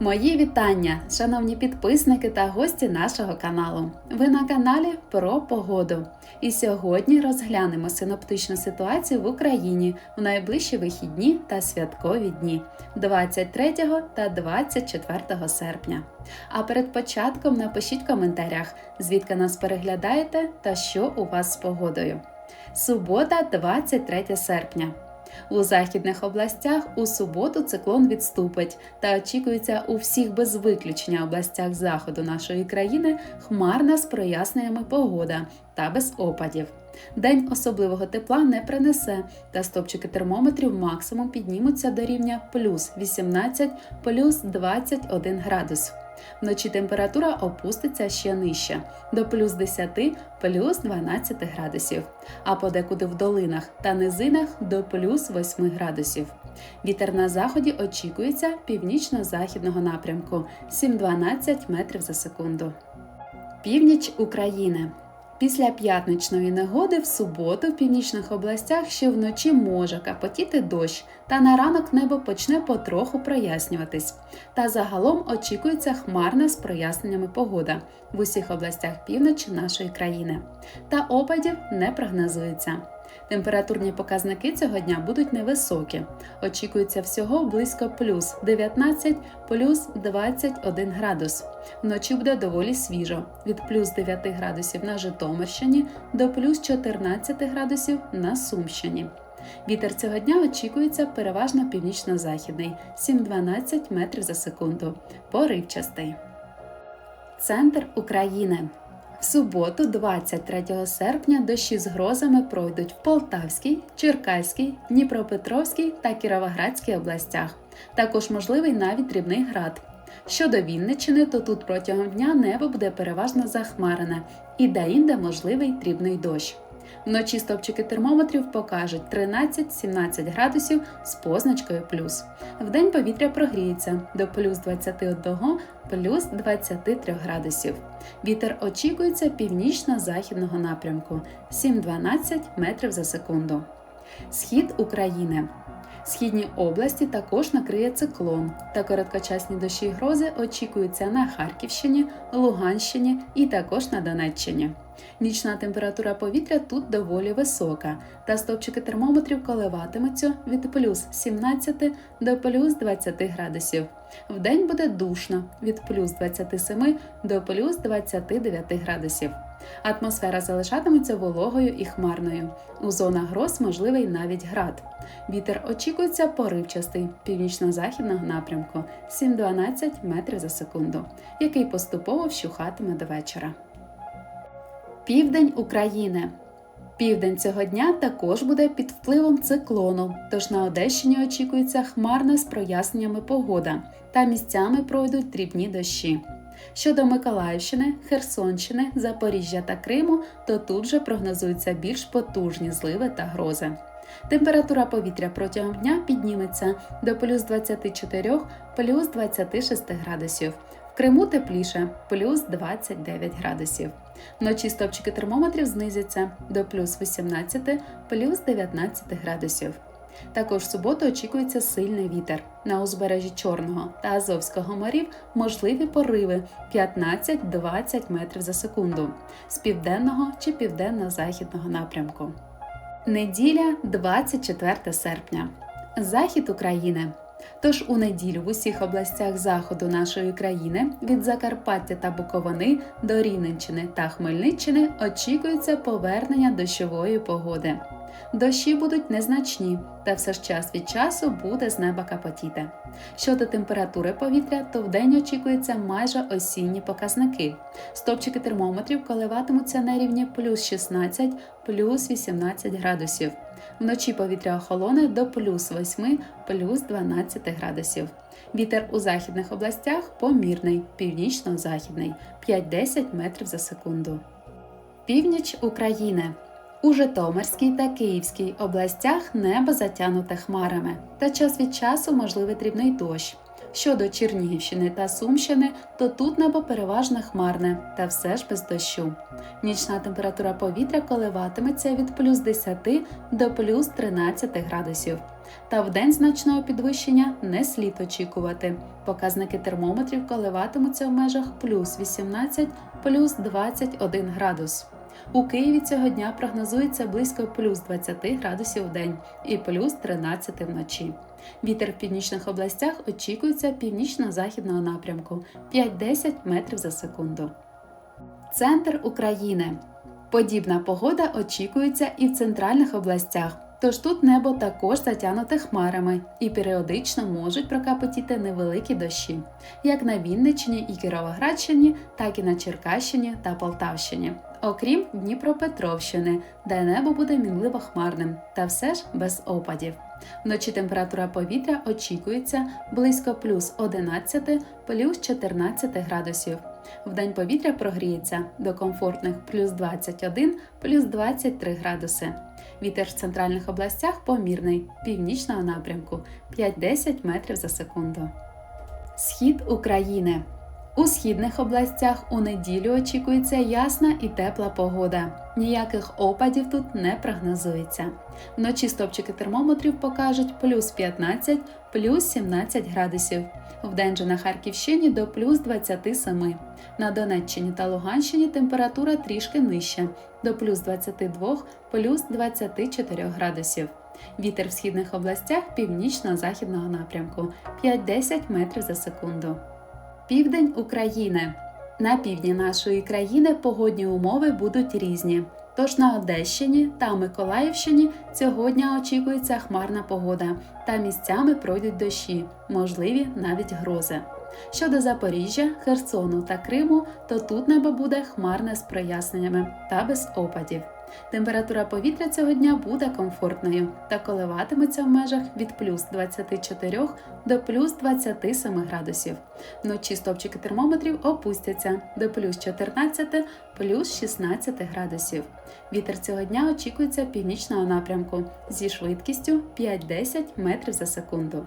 Мої вітання, шановні підписники та гості нашого каналу. Ви на каналі про погоду. І сьогодні розглянемо синоптичну ситуацію в Україні у найближчі вихідні та святкові дні 23 та 24 серпня. А перед початком напишіть в коментарях, звідки нас переглядаєте та що у вас з погодою. Субота, 23 серпня. У західних областях у суботу циклон відступить та очікується у всіх без виключення областях заходу нашої країни хмарна з проясненнями погода та без опадів. День особливого тепла не принесе, та стопчики термометрів максимум піднімуться до рівня плюс 18, плюс 21 градус. Вночі температура опуститься ще нижче до плюс 10, плюс 12 градусів, а подекуди в долинах та низинах до плюс 8 градусів. Вітер на заході очікується північно-західного напрямку 7-12 метрів за секунду. Північ України. Після п'ятничної негоди в суботу в північних областях ще вночі може капотіти дощ, та на ранок небо почне потроху прояснюватись. Та загалом очікується хмарна з проясненнями погода в усіх областях півночі нашої країни. Та опадів не прогнозується. Температурні показники цього дня будуть невисокі. Очікується всього близько плюс 19, плюс 21 градус. Вночі буде доволі свіжо від плюс 9 градусів на Житомирщині до плюс 14 градусів на Сумщині. Вітер цього дня очікується переважно північно-західний 7-12 метрів за секунду. Поривчастий. Центр України. В суботу, 23 серпня, дощі з грозами пройдуть в Полтавській, Черкаській, Дніпропетровській та Кіровоградській областях. Також можливий навіть дрібний град. Щодо Вінничини, то тут протягом дня небо буде переважно захмарене і де-інде можливий дрібний дощ. Вночі стопчики термометрів покажуть 13-17 градусів з позначкою плюс. Вдень повітря прогріється до плюс 21, плюс 23 градусів. Вітер очікується північно-західного напрямку 7-12 метрів за секунду. Схід України. Східні області також накриє циклон, та короткочасні дощі й грози очікуються на Харківщині, Луганщині і також на Донеччині. Нічна температура повітря тут доволі висока, та стопчики термометрів коливатимуться від плюс 17 до плюс 20 градусів. Вдень буде душно від плюс 27 до плюс 29 градусів. Атмосфера залишатиметься вологою і хмарною. У зонах гроз можливий навіть град. Вітер очікується поривчастий північно-західного напрямку 7-12 метрів за секунду, який поступово вщухатиме до вечора. Південь України. Південь цього дня також буде під впливом циклону, тож на Одещині очікується хмарна з проясненнями погода та місцями пройдуть дрібні дощі. Щодо Миколаївщини, Херсонщини, Запоріжжя та Криму, то тут же прогнозуються більш потужні зливи та грози. Температура повітря протягом дня підніметься до плюс 24 плюс 26 градусів. Криму тепліше плюс 29 градусів. Вночі стопчики термометрів знизяться до плюс 18 плюс 19 градусів. Також в суботу очікується сильний вітер. На узбережжі Чорного та Азовського морів можливі пориви 15-20 метрів за секунду з південного чи південно-західного напрямку. Неділя 24 серпня. Захід України. Тож у неділю в усіх областях заходу нашої країни від Закарпаття та Буковини до Рівненщини та Хмельниччини очікується повернення дощової погоди. Дощі будуть незначні, та все ж час від часу буде з неба капотіти. Щодо температури повітря, то вдень очікується майже осінні показники. Стопчики термометрів коливатимуться на рівні плюс 16, плюс 18 градусів. Вночі повітря охолоне до плюс 8, плюс 12 градусів. Вітер у західних областях помірний, північно-західний 5-10 метрів за секунду. Північ України. У Житомирській та Київській областях небо затягнуте хмарами, та час від часу можливий дрібний дощ. Щодо Чернігівщини та Сумщини, то тут небо переважно хмарне, та все ж без дощу. Нічна температура повітря коливатиметься від плюс 10 до плюс 13 градусів. Та в день значного підвищення не слід очікувати. Показники термометрів коливатимуться в межах плюс 18, плюс 21 градус. У Києві цього дня прогнозується близько плюс 20 градусів в день і плюс 13 вночі. Вітер в північних областях очікується північно-західного напрямку 5-10 метрів за секунду. Центр України. Подібна погода очікується і в центральних областях. Тож тут небо також затягнуте хмарами і періодично можуть прокапотіти невеликі дощі, як на Вінниччині і Кіровоградщині, так і на Черкащині та Полтавщині, окрім Дніпропетровщини, де небо буде мінливо хмарним, та все ж без опадів. Вночі температура повітря очікується близько плюс 11, плюс 14 градусів. Вдень повітря прогріється до комфортних плюс 21, плюс 23 градуси. Вітер в центральних областях помірний, північного напрямку 5-10 метрів за секунду. Схід України. У східних областях у неділю очікується ясна і тепла погода. Ніяких опадів тут не прогнозується. Вночі стопчики термометрів покажуть плюс 15, плюс 17 градусів. Вдень же на Харківщині до плюс 27. На Донеччині та Луганщині температура трішки нижча до плюс 22, плюс 24 градусів. Вітер в східних областях північно-західного напрямку 5-10 метрів за секунду. Південь України. На півдні нашої країни погодні умови будуть різні. Тож на Одещині та Миколаївщині цього дня очікується хмарна погода та місцями пройдуть дощі, можливі навіть грози. Щодо Запоріжжя, Херсону та Криму, то тут небо буде хмарне з проясненнями та без опадів. Температура повітря цього дня буде комфортною та коливатиметься в межах від плюс 24 до плюс 27 градусів. Вночі стопчики термометрів опустяться до плюс 14, плюс 16 градусів. Вітер цього дня очікується північного напрямку зі швидкістю 5-10 метрів за секунду.